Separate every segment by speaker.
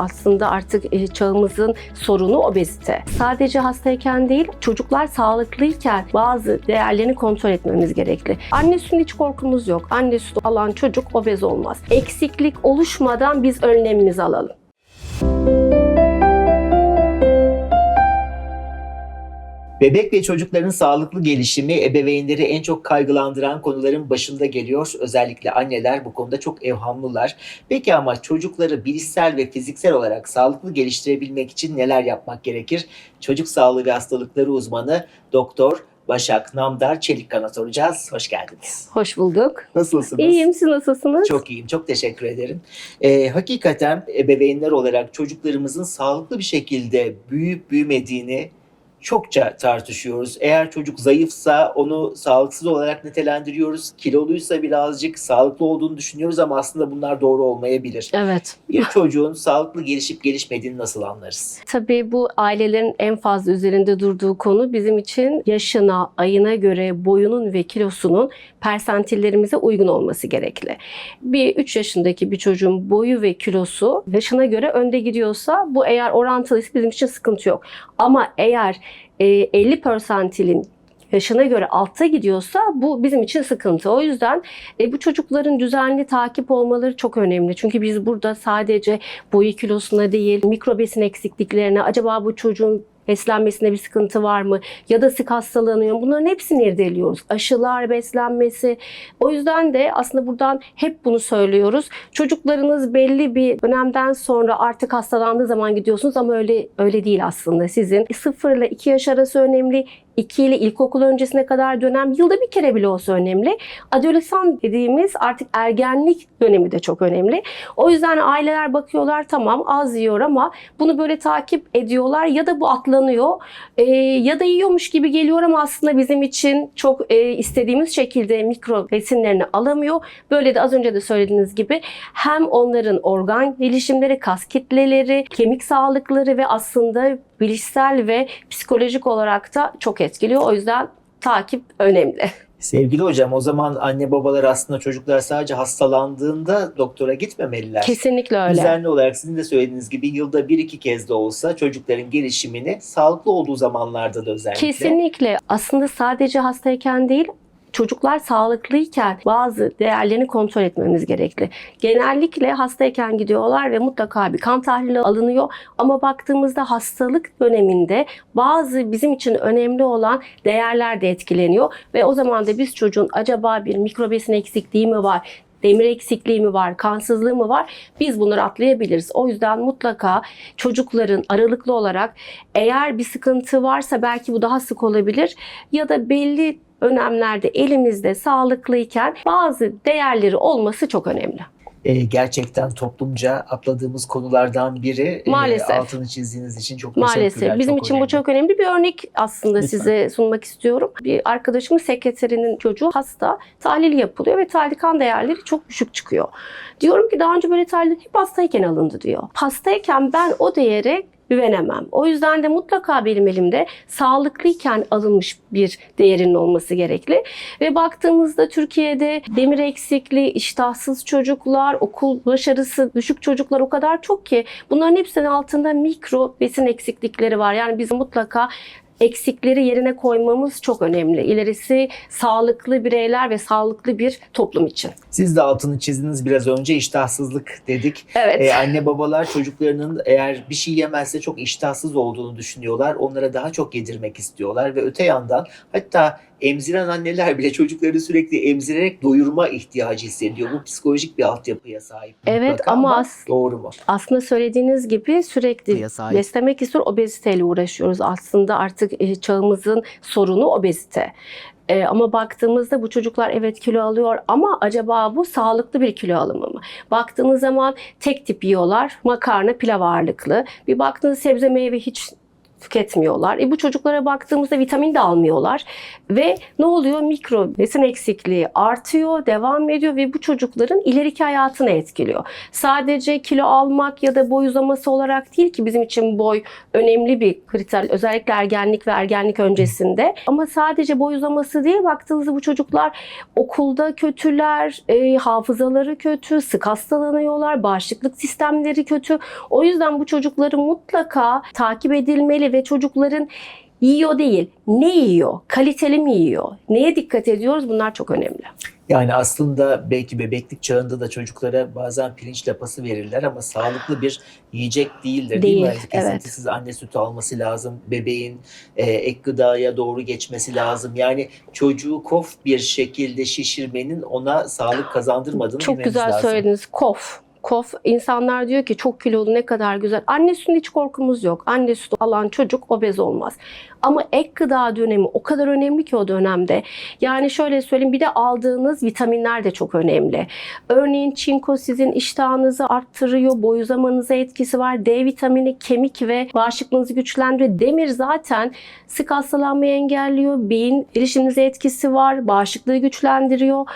Speaker 1: Aslında artık e, çağımızın sorunu obezite. Sadece hastayken değil, çocuklar sağlıklıyken bazı değerlerini kontrol etmemiz gerekli. Anne sütü hiç korkumuz yok. Anne sütü alan çocuk obez olmaz. Eksiklik oluşmadan biz önlemimizi alalım.
Speaker 2: Bebek ve çocukların sağlıklı gelişimi ebeveynleri en çok kaygılandıran konuların başında geliyor. Özellikle anneler bu konuda çok evhamlılar. Peki ama çocukları bilişsel ve fiziksel olarak sağlıklı geliştirebilmek için neler yapmak gerekir? Çocuk sağlığı ve hastalıkları uzmanı Doktor Başak Namdar Çelikkan'a soracağız. Hoş geldiniz.
Speaker 1: Hoş bulduk.
Speaker 2: Nasılsınız?
Speaker 1: İyiyim, siz nasılsınız?
Speaker 2: Çok iyiyim, çok teşekkür ederim. Ee, hakikaten ebeveynler olarak çocuklarımızın sağlıklı bir şekilde büyüyüp büyümediğini çokça tartışıyoruz. Eğer çocuk zayıfsa onu sağlıksız olarak nitelendiriyoruz. Kiloluysa birazcık sağlıklı olduğunu düşünüyoruz ama aslında bunlar doğru olmayabilir.
Speaker 1: Evet.
Speaker 2: Bir çocuğun sağlıklı gelişip gelişmediğini nasıl anlarız?
Speaker 1: Tabii bu ailelerin en fazla üzerinde durduğu konu bizim için yaşına, ayına göre boyunun ve kilosunun persentillerimize uygun olması gerekli. Bir 3 yaşındaki bir çocuğun boyu ve kilosu yaşına göre önde gidiyorsa bu eğer orantılıysa bizim için sıkıntı yok. Ama eğer 50 persentilin yaşına göre altta gidiyorsa bu bizim için sıkıntı. O yüzden e, bu çocukların düzenli takip olmaları çok önemli. Çünkü biz burada sadece boyu kilosuna değil, mikrobesin eksikliklerine, acaba bu çocuğun beslenmesinde bir sıkıntı var mı ya da sık hastalanıyor mu? Bunların hepsini irdeliyoruz. Aşılar, beslenmesi. O yüzden de aslında buradan hep bunu söylüyoruz. Çocuklarınız belli bir dönemden sonra artık hastalandığı zaman gidiyorsunuz ama öyle öyle değil aslında. Sizin 0 ile 2 yaş arası önemli. 2 ile ilkokul öncesine kadar dönem yılda bir kere bile olsa önemli. Adolesan dediğimiz artık ergenlik dönemi de çok önemli. O yüzden aileler bakıyorlar tamam az yiyor ama bunu böyle takip ediyorlar ya da bu atlanıyor Ee, ya da yiyormuş gibi geliyor ama aslında bizim için çok e, istediğimiz şekilde mikro besinlerini alamıyor. Böyle de az önce de söylediğiniz gibi hem onların organ gelişimleri, kas kitleleri, kemik sağlıkları ve aslında bilişsel ve psikolojik olarak da çok etkiliyor. O yüzden takip önemli.
Speaker 2: Sevgili hocam o zaman anne babalar aslında çocuklar sadece hastalandığında doktora gitmemeliler.
Speaker 1: Kesinlikle öyle.
Speaker 2: Düzenli olarak sizin de söylediğiniz gibi yılda bir iki kez de olsa çocukların gelişimini sağlıklı olduğu zamanlarda da özellikle.
Speaker 1: Kesinlikle. Aslında sadece hastayken değil, çocuklar sağlıklıyken bazı değerlerini kontrol etmemiz gerekli. Genellikle hastayken gidiyorlar ve mutlaka bir kan tahlili alınıyor. Ama baktığımızda hastalık döneminde bazı bizim için önemli olan değerler de etkileniyor. Ve o zaman da biz çocuğun acaba bir mikrobesin eksikliği mi var? Demir eksikliği mi var, kansızlığı mı var? Biz bunları atlayabiliriz. O yüzden mutlaka çocukların aralıklı olarak eğer bir sıkıntı varsa belki bu daha sık olabilir ya da belli önemlerde elimizde sağlıklıyken bazı değerleri olması çok önemli.
Speaker 2: Ee, gerçekten toplumca atladığımız konulardan biri. Ee,
Speaker 1: Maalesef.
Speaker 2: altını çizdiğiniz için çok teşekkürler.
Speaker 1: Maalesef bizim için
Speaker 2: önemli.
Speaker 1: bu çok önemli bir örnek aslında
Speaker 2: Lütfen.
Speaker 1: size sunmak istiyorum. Bir arkadaşımın sekreterinin çocuğu hasta, tahlili yapılıyor ve tahlil kan değerleri çok düşük çıkıyor. Diyorum ki daha önce böyle tahliller hep hastayken alındı diyor. Hastayken ben o değere güvenemem. O yüzden de mutlaka benim elimde sağlıklıyken alınmış bir değerin olması gerekli. Ve baktığımızda Türkiye'de demir eksikliği, iştahsız çocuklar, okul başarısı düşük çocuklar o kadar çok ki bunların hepsinin altında mikro besin eksiklikleri var. Yani biz mutlaka eksikleri yerine koymamız çok önemli. İlerisi sağlıklı bireyler ve sağlıklı bir toplum için.
Speaker 2: Siz de altını çizdiniz biraz önce iştahsızlık dedik.
Speaker 1: Evet.
Speaker 2: Ee, anne babalar çocuklarının eğer bir şey yemezse çok iştahsız olduğunu düşünüyorlar. Onlara daha çok yedirmek istiyorlar ve öte yandan hatta emziren anneler bile çocuklarını sürekli emzirerek doyurma ihtiyacı hissediyor. Bu psikolojik bir altyapıya sahip.
Speaker 1: Evet,
Speaker 2: mutlaka
Speaker 1: ama as-
Speaker 2: doğru mu?
Speaker 1: Aslında söylediğiniz gibi sürekli beslemek istiyor, obeziteyle uğraşıyoruz. Aslında artık e, çağımızın sorunu obezite. E, ama baktığımızda bu çocuklar evet kilo alıyor ama acaba bu sağlıklı bir kilo alımı mı? Baktığınız zaman tek tip yiyorlar. Makarna, pilav ağırlıklı. Bir baktığınız sebze meyve hiç tüketmiyorlar. E bu çocuklara baktığımızda vitamin de almıyorlar ve ne oluyor? Mikro besin eksikliği artıyor, devam ediyor ve bu çocukların ileriki hayatını etkiliyor. Sadece kilo almak ya da boy uzaması olarak değil ki bizim için boy önemli bir kriter. Özellikle ergenlik ve ergenlik öncesinde. Ama sadece boy uzaması değil baktığınızda bu çocuklar okulda kötüler, e, hafızaları kötü, sık hastalanıyorlar, bağışıklık sistemleri kötü. O yüzden bu çocukları mutlaka takip edilmeli ve çocukların yiyor değil, ne yiyor, kaliteli mi yiyor, neye dikkat ediyoruz bunlar çok önemli.
Speaker 2: Yani aslında belki bebeklik çağında da çocuklara bazen pirinç lapası verirler ama sağlıklı bir yiyecek değildir değil, mi?
Speaker 1: Değil,
Speaker 2: Yani
Speaker 1: evet.
Speaker 2: Kesintisiz anne sütü alması lazım. Bebeğin e, ek gıdaya doğru geçmesi lazım. Yani çocuğu kof bir şekilde şişirmenin ona sağlık kazandırmadığını
Speaker 1: Çok güzel
Speaker 2: lazım.
Speaker 1: söylediniz. Kof. Kof. İnsanlar diyor ki çok kilolu ne kadar güzel. Anne sütünde hiç korkumuz yok. Anne sütü alan çocuk obez olmaz. Ama ek gıda dönemi o kadar önemli ki o dönemde. Yani şöyle söyleyeyim bir de aldığınız vitaminler de çok önemli. Örneğin çinko sizin iştahınızı arttırıyor, boy uzamanıza etkisi var. D vitamini kemik ve bağışıklığınızı güçlendiriyor. Demir zaten sık hastalanmayı engelliyor. Beyin gelişiminize etkisi var. Bağışıklığı güçlendiriyor.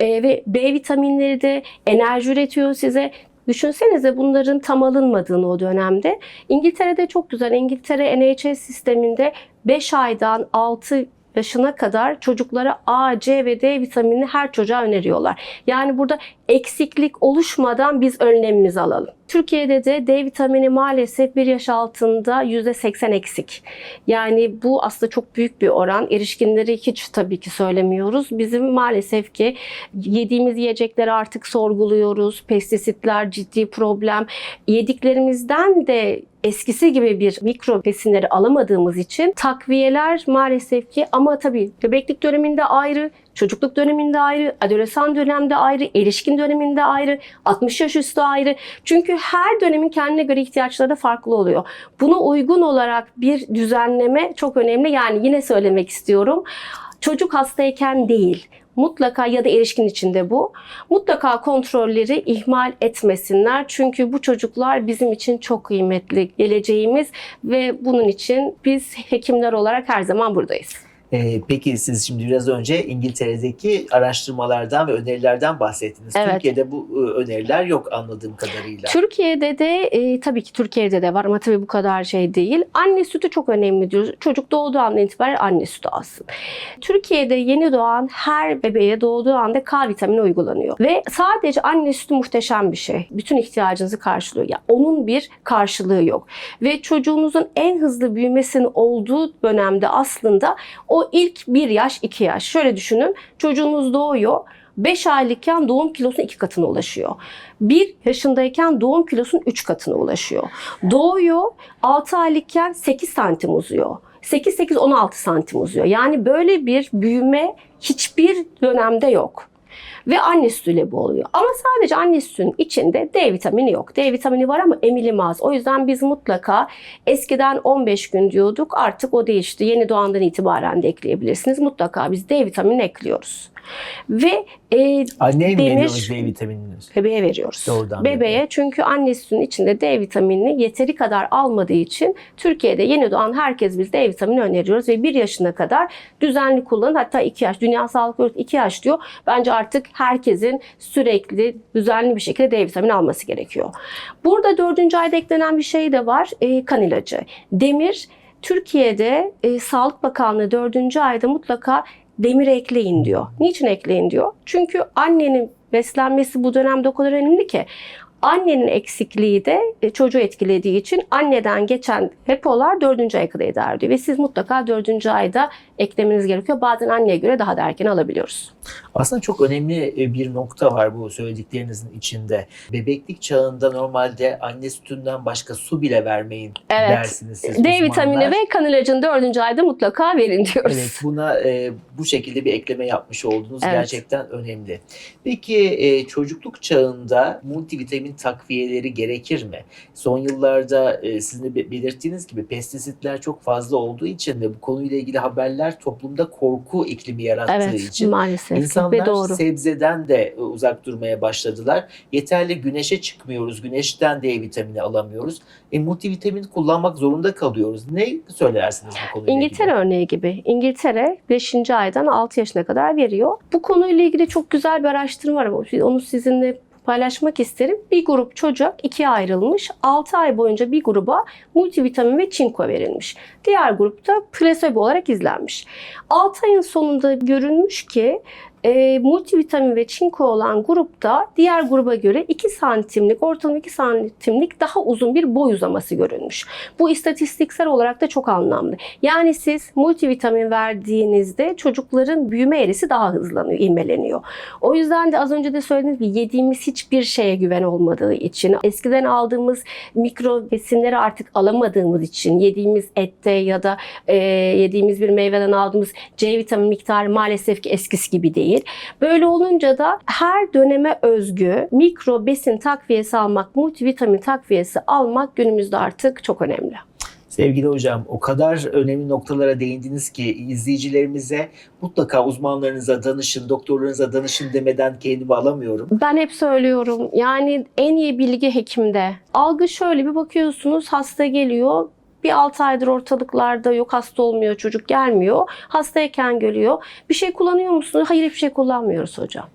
Speaker 1: Ee, ve B vitaminleri de enerji üretiyor size. Düşünsenize bunların tam alınmadığını o dönemde. İngiltere'de çok güzel. İngiltere NHS sisteminde 5 aydan 6 yaşına kadar çocuklara A, C ve D vitaminini her çocuğa öneriyorlar. Yani burada eksiklik oluşmadan biz önlemimizi alalım. Türkiye'de de D vitamini maalesef 1 yaş altında %80 eksik. Yani bu aslında çok büyük bir oran. Erişkinleri hiç tabii ki söylemiyoruz. Bizim maalesef ki yediğimiz yiyecekleri artık sorguluyoruz. Pestisitler ciddi problem. Yediklerimizden de eskisi gibi bir mikro besinleri alamadığımız için takviyeler maalesef ki ama tabii bebeklik döneminde ayrı, çocukluk döneminde ayrı, adolesan dönemde ayrı, erişkin döneminde ayrı, 60 yaş üstü ayrı. Çünkü her dönemin kendine göre ihtiyaçları da farklı oluyor. Buna uygun olarak bir düzenleme çok önemli. Yani yine söylemek istiyorum. Çocuk hastayken değil, mutlaka ya da erişkin içinde bu. Mutlaka kontrolleri ihmal etmesinler. Çünkü bu çocuklar bizim için çok kıymetli geleceğimiz ve bunun için biz hekimler olarak her zaman buradayız.
Speaker 2: Ee, peki siz şimdi biraz önce İngiltere'deki araştırmalardan ve önerilerden bahsettiniz.
Speaker 1: Evet.
Speaker 2: Türkiye'de bu e, öneriler yok anladığım kadarıyla.
Speaker 1: Türkiye'de de e, tabii ki Türkiye'de de var ama tabii bu kadar şey değil. Anne sütü çok önemli diyoruz. Çocuk doğduğu andan itibaren anne sütü alsın. Türkiye'de yeni doğan her bebeğe doğduğu anda K vitamini uygulanıyor. Ve sadece anne sütü muhteşem bir şey. Bütün ihtiyacınızı karşılıyor. Ya onun bir karşılığı yok. Ve çocuğunuzun en hızlı büyümesinin olduğu dönemde aslında o ilk 1 yaş 2 yaş. Şöyle düşünün çocuğunuz doğuyor. 5 aylıkken doğum kilosunun 2 katına ulaşıyor. 1 yaşındayken doğum kilosunun 3 katına ulaşıyor. Doğuyor 6 aylıkken 8 santim uzuyor. 8-8-16 santim uzuyor. Yani böyle bir büyüme hiçbir dönemde yok. Ve anne sütüyle bu oluyor. Ama sadece anne sütünün içinde D vitamini yok. D vitamini var ama emilimi az. O yüzden biz mutlaka eskiden 15 gün diyorduk artık o değişti. Yeni doğandan itibaren de ekleyebilirsiniz. Mutlaka biz D vitamini ekliyoruz. Ve e,
Speaker 2: Anneye mi
Speaker 1: demir-
Speaker 2: veriyoruz D vitaminini?
Speaker 1: bebeğe veriyoruz.
Speaker 2: Doğrudan
Speaker 1: bebeğe
Speaker 2: bebeğe.
Speaker 1: çünkü anne sütünün içinde D vitaminini yeteri kadar almadığı için Türkiye'de yeni doğan herkes biz D vitamini öneriyoruz ve 1 yaşına kadar düzenli kullanın. Hatta 2 yaş. Dünya Sağlık Örgütü 2 yaş diyor. Bence artık herkesin sürekli düzenli bir şekilde D vitamini alması gerekiyor. Burada dördüncü ayda eklenen bir şey de var. E, kan ilacı. Demir Türkiye'de e, Sağlık Bakanlığı dördüncü ayda mutlaka demir ekleyin diyor. Niçin ekleyin diyor? Çünkü annenin beslenmesi bu dönemde o kadar önemli ki annenin eksikliği de e, çocuğu etkilediği için anneden geçen depolar dördüncü aya kadar eder diyor. Ve siz mutlaka dördüncü ayda eklemeniz gerekiyor. Bazen anneye göre daha da erken alabiliyoruz.
Speaker 2: Aslında çok önemli e, bir nokta var bu söylediklerinizin içinde. Bebeklik çağında normalde anne sütünden başka su bile vermeyin
Speaker 1: Evet.
Speaker 2: dersiniz siz
Speaker 1: D
Speaker 2: uzmanlar.
Speaker 1: vitamini ve kan ilacını dördüncü ayda mutlaka verin diyoruz.
Speaker 2: Evet buna e, bu şekilde bir ekleme yapmış oldunuz.
Speaker 1: Evet.
Speaker 2: Gerçekten önemli. Peki e, çocukluk çağında multivitamin takviyeleri gerekir mi? Son yıllarda e, sizin de be- belirttiğiniz gibi pestisitler çok fazla olduğu için ve bu konuyla ilgili haberler toplumda korku iklimi yarattığı
Speaker 1: Evet
Speaker 2: için
Speaker 1: maalesef. Ki
Speaker 2: İnsanlar
Speaker 1: doğru.
Speaker 2: sebzeden de e, uzak durmaya başladılar. Yeterli güneşe çıkmıyoruz. Güneşten D vitamini alamıyoruz. E, multivitamin kullanmak zorunda kalıyoruz. Ne söylersiniz bu konuyla
Speaker 1: İngiltere
Speaker 2: ilgili?
Speaker 1: örneği gibi. İngiltere 5. aydan 6 yaşına kadar veriyor. Bu konuyla ilgili çok güzel bir araştırma var. Onu sizinle paylaşmak isterim. Bir grup çocuk ikiye ayrılmış. 6 ay boyunca bir gruba multivitamin ve çinko verilmiş. Diğer grupta plasebo olarak izlenmiş. 6 ayın sonunda görülmüş ki e, multivitamin ve çinko olan grupta diğer gruba göre 2 santimlik, ortalama 2 santimlik daha uzun bir boy uzaması görülmüş. Bu istatistiksel olarak da çok anlamlı. Yani siz multivitamin verdiğinizde çocukların büyüme eğrisi daha hızlanıyor, ivmeleniyor. O yüzden de az önce de söylediğim gibi yediğimiz hiçbir şeye güven olmadığı için, eskiden aldığımız mikro besinleri artık alamadığımız için, yediğimiz ette ya da e, yediğimiz bir meyveden aldığımız C vitamini miktarı maalesef ki eskisi gibi değil. Böyle olunca da her döneme özgü mikro besin takviyesi almak, multivitamin takviyesi almak günümüzde artık çok önemli.
Speaker 2: Sevgili hocam o kadar önemli noktalara değindiniz ki izleyicilerimize mutlaka uzmanlarınıza danışın, doktorlarınıza danışın demeden kendimi alamıyorum.
Speaker 1: Ben hep söylüyorum yani en iyi bilgi hekimde. Algı şöyle bir bakıyorsunuz hasta geliyor. Bir 6 aydır ortalıklarda yok hasta olmuyor çocuk gelmiyor. Hastayken geliyor. Bir şey kullanıyor musunuz? Hayır hiçbir şey kullanmıyoruz hocam.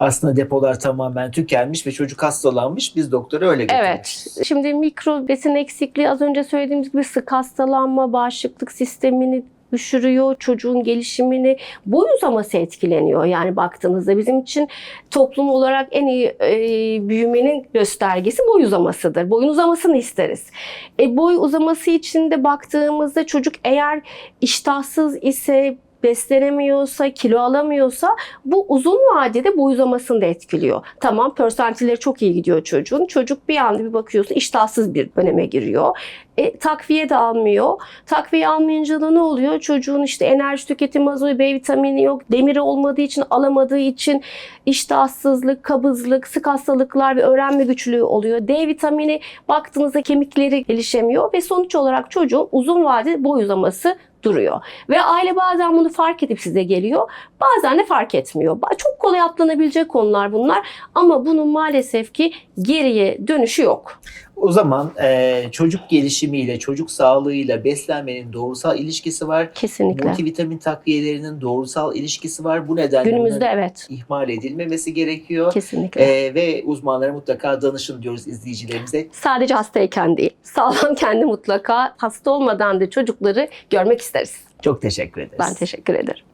Speaker 2: Aslında depolar tamamen tükenmiş ve çocuk hastalanmış. Biz doktora öyle
Speaker 1: Evet.
Speaker 2: getirmişiz.
Speaker 1: Şimdi mikro besin eksikliği az önce söylediğimiz gibi sık hastalanma, bağışıklık sistemini düşürüyor, çocuğun gelişimini, boy uzaması etkileniyor. Yani baktığınızda bizim için toplum olarak en iyi e, büyümenin göstergesi boy uzamasıdır. Boyun uzamasını isteriz. E, boy uzaması için de baktığımızda çocuk eğer iştahsız ise beslenemiyorsa, kilo alamıyorsa bu uzun vadede boy uzamasını da etkiliyor. Tamam pörsentilleri çok iyi gidiyor çocuğun. Çocuk bir anda bir bakıyorsun iştahsız bir döneme giriyor. E, takviye de almıyor. Takviye almayınca da ne oluyor? Çocuğun işte enerji tüketimi azalıyor, B vitamini yok, demiri olmadığı için alamadığı için iştahsızlık, kabızlık, sık hastalıklar ve öğrenme güçlüğü oluyor. D vitamini baktığınızda kemikleri gelişemiyor ve sonuç olarak çocuğun uzun vadede boy uzaması duruyor. Ve aile bazen bunu fark edip size geliyor. Bazen de fark etmiyor. Çok kolay atlanabilecek konular bunlar ama bunun maalesef ki geriye dönüşü yok.
Speaker 2: O zaman e, çocuk gelişimiyle, çocuk sağlığıyla beslenmenin doğrusal ilişkisi var.
Speaker 1: Kesinlikle.
Speaker 2: Multivitamin takviyelerinin doğrusal ilişkisi var. Bu nedenle
Speaker 1: Günümüzde evet.
Speaker 2: ihmal edilmemesi gerekiyor.
Speaker 1: Kesinlikle.
Speaker 2: E, ve uzmanlara mutlaka danışın diyoruz izleyicilerimize.
Speaker 1: Sadece hastayken değil. Sağlamken de mutlaka hasta olmadan da çocukları görmek isteriz.
Speaker 2: Çok teşekkür ederiz.
Speaker 1: Ben teşekkür ederim.